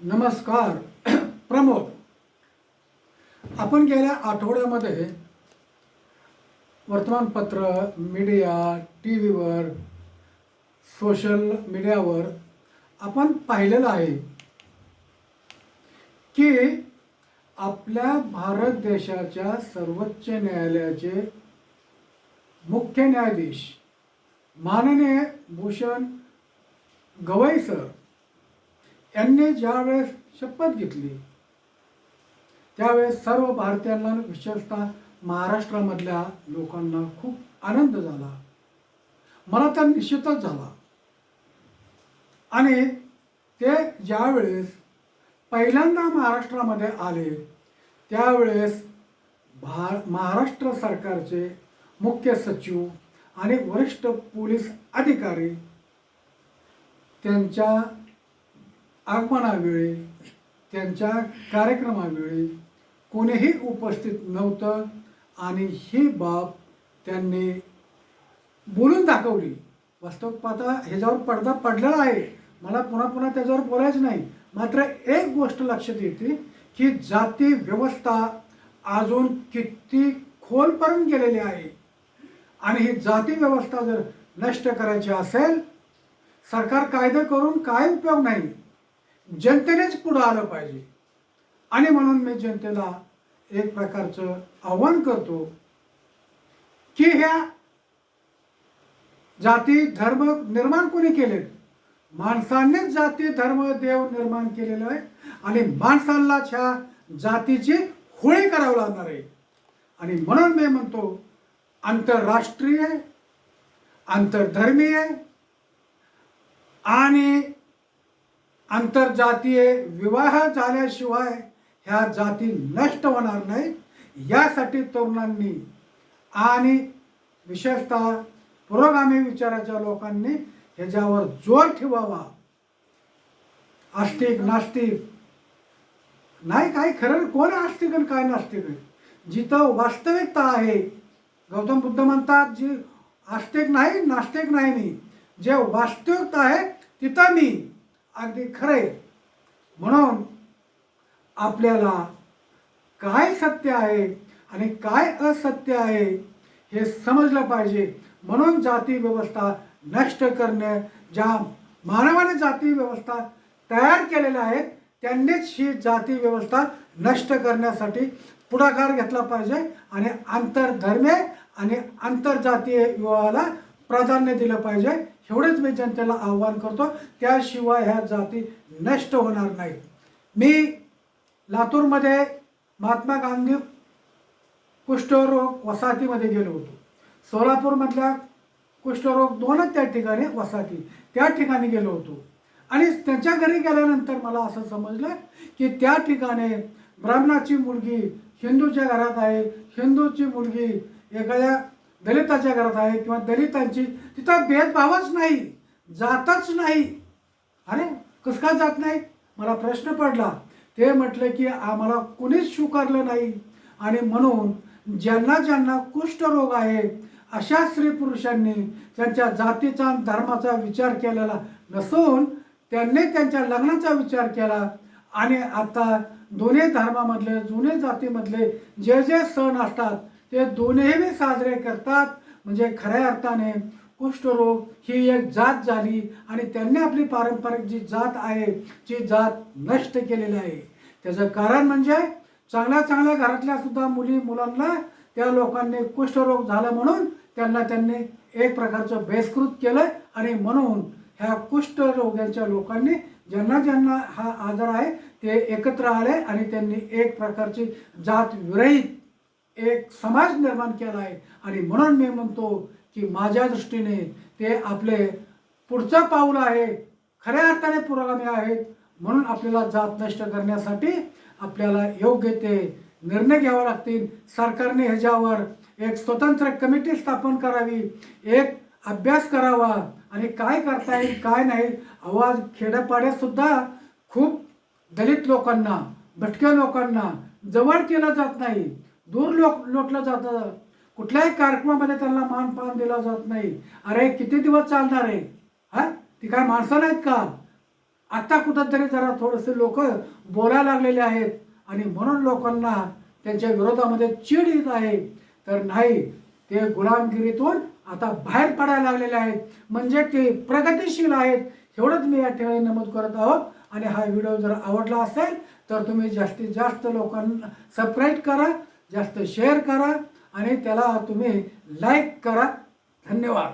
नमस्कार. प्रमोद. आपण गेल्या आठवड्यामध्ये वर्तमानपत्र मीडिया टी व्हीवर सोशल मीडियावर आपण पाहिलेलं आहे की आपल्या भारत देशाच्या सर्वोच्च न्यायालयाचे मुख्य न्यायाधीश माननीय भूषण गवई सर त्यांनी ज्यावेळेस शपथ घेतली त्यावेळेस सर्व भारतीयांना विशेषतः महाराष्ट्रामधल्या लोकांना खूप आनंद झाला. मला तर निश्चितच झाला. आणि ते ज्यावेळेस पहिल्यांदा महाराष्ट्रामध्ये आले त्यावेळेस भा महाराष्ट्र सरकारचे मुख्य सचिव आणि वरिष्ठ पोलीस अधिकारी त्यांच्या आगमनावेळी त्यांच्या कार्यक्रमावेळी कोणीही उपस्थित नव्हतं आणि ही बाब त्यांनी बोलून दाखवली. वास्तव पाहता ह्याच्यावर पडदा पडलेला आहे. मला पुन्हा पुन्हा त्याच्यावर बोलायचं नाही. मात्र एक गोष्ट लक्षात येते की जाती व्यवस्था अजून किती खोलपर्यंत गेलेली आहे. आणि ही जाती व्यवस्था जर नष्ट करायची असेल सरकार कायदे करून काय उपयोग नाही? जनतेनेच पुढं आलं पाहिजे. आणि म्हणून मी जनतेला एक प्रकारचं आव्हान करतो की ह्या जाती धर्म निर्माण कोणी केलेत? माणसानेच जाती धर्म देव निर्माण केलेलं आहे. आणि माणसांनाच ह्या जातीची होळी करावं लागणार आहे. आणि म्हणून मी म्हणतो आंतरराष्ट्रीय आंतरधर्मीय आणि आंतरजातीय विवाह झाल्याशिवाय ह्या जाती नष्ट होणार नाहीत. यासाठी तरुणांनी आणि विशेषतः पुरोगामी विचाराच्या लोकांनी ह्याच्यावर जोर ठेवावा. आस्तिक नास्तिक. नाही काय खरं कोण आस्तिक आणि काय नास्तिक आहे? जिथं वास्तविकता आहे. गौतम बुद्ध म्हणतात जी आस्तिक नाही नास्तिक नाही जे वास्तविकता आहे तिथं मी. अगदी खरे म्हणून आपल्याला काय सत्य आहे आणि काय असत्य आहे हे समजलं पाहिजे. म्हणून जाती व्यवस्था नष्ट करणे ज्या मानवाने जाती व्यवस्था तयार केलेल्या आहेत त्यांनीच ही जाती व्यवस्था नष्ट करण्यासाठी पुढाकार घेतला पाहिजे आणि आंतरधर्मीय आणि आंतरजातीय विवाहाला प्राधान्य दिलं पाहिजे. एवढेच मी जनतेला आव्हान करतो त्याशिवाय ह्या जाती नष्ट होणार नाहीत. मी लातूरमध्ये महात्मा गांधी कुष्ठरोग वसाहतीमध्ये गेलो होतो. सोलापूरमधल्या कुष्ठरोग दोनच त्या ठिकाणी वसाहती त्या ठिकाणी गेलो होतो. आणि त्यांच्या घरी गेल्यानंतर मला असं समजलं की त्या ठिकाणी ब्राह्मणाची मुलगी हिंदूच्या घरात आहे हिंदूची मुलगी एखाद्या दलिताच्या घरात आहे किंवा दलितांची तिथं भेदभावच नाही जातच नाही. अरे कसं काय जात नाही? मला प्रश्न पडला. ते म्हटलं की आम्हाला कुणीच स्वीकारलं नाही. आणि म्हणून ज्यांना ज्यांना कुष्ठरोग आहे अशा स्त्री पुरुषांनी त्यांच्या जातीचा धर्माचा विचार केलेला नसून त्यांनी त्यांच्या लग्नाचा विचार केला. आणि आता दोन्ही धर्मामधले जुने जातीमधले जे जे सण असतात ते दोन्ही साजरे करतात. म्हणजे खऱ्या अर्थाने कुष्ठरोग ही एक जात झाली आणि त्यांनी आपली पारंपरिक जी जात आहे जी जात नष्ट केलेली आहे. त्याचं कारण म्हणजे चांगल्या चांगल्या घरातल्या सुद्धा मुली मुलांना त्या लोकांनी कुष्ठरोग झाला म्हणून त्यांना त्यांनी एक प्रकारचं बेस्कृत केलं आणि म्हणून ह्या कुष्ठरोग्यांच्या लोकांनी ज्यांना ज्यांना हा आजार आहे ते एकत्र आले आणि त्यांनी एक प्रकारची जात विरहित एक समाज निर्माण केला आहे. आणि म्हणून मी म्हणतो की माझ्या दृष्टीने ते आपले पुढचं पाऊल आहे. खऱ्या अर्थाने पुरोगामी आहेत. म्हणून आपल्याला जात नष्ट करण्यासाठी आपल्याला योग्य ते निर्णय घ्यावे लागतील. सरकारने ह्याच्यावर एक स्वतंत्र कमिटी स्थापन करावी. एक अभ्यास करावा. आणि काय करता येईल काय नाही आवाज खेड्यापाड्यात सुद्धा खूप दलित लोकांना भटक्या लोकांना जवळ केलं जात नाही. दूर लोक लोटलं जातं. कुठल्याही कार्यक्रमामध्ये त्यांना मानपान दिला जात नाही. अरे किती दिवस चालणार आहे? हा? ती काय माणसं नाहीत का? आत्ता कुठंतरी जरा थोडेसे लोक बोलायला लागलेले आहेत. आणि म्हणून लोकांना त्यांच्या विरोधामध्ये चीड येत आहे. तर नाही ते गुलामगिरीतून आता बाहेर पडायला लागलेले आहेत. म्हणजे ते प्रगतिशील आहेत. एवढंच मी या ठिकाणी नमूद करत आहोत. आणि हा व्हिडिओ जर आवडला असेल तर तुम्ही जास्तीत जास्त लोकांना सबस्क्राईब करा. जास्त शेअर करा आणि त्याला तुम्ही लाईक करा. धन्यवाद.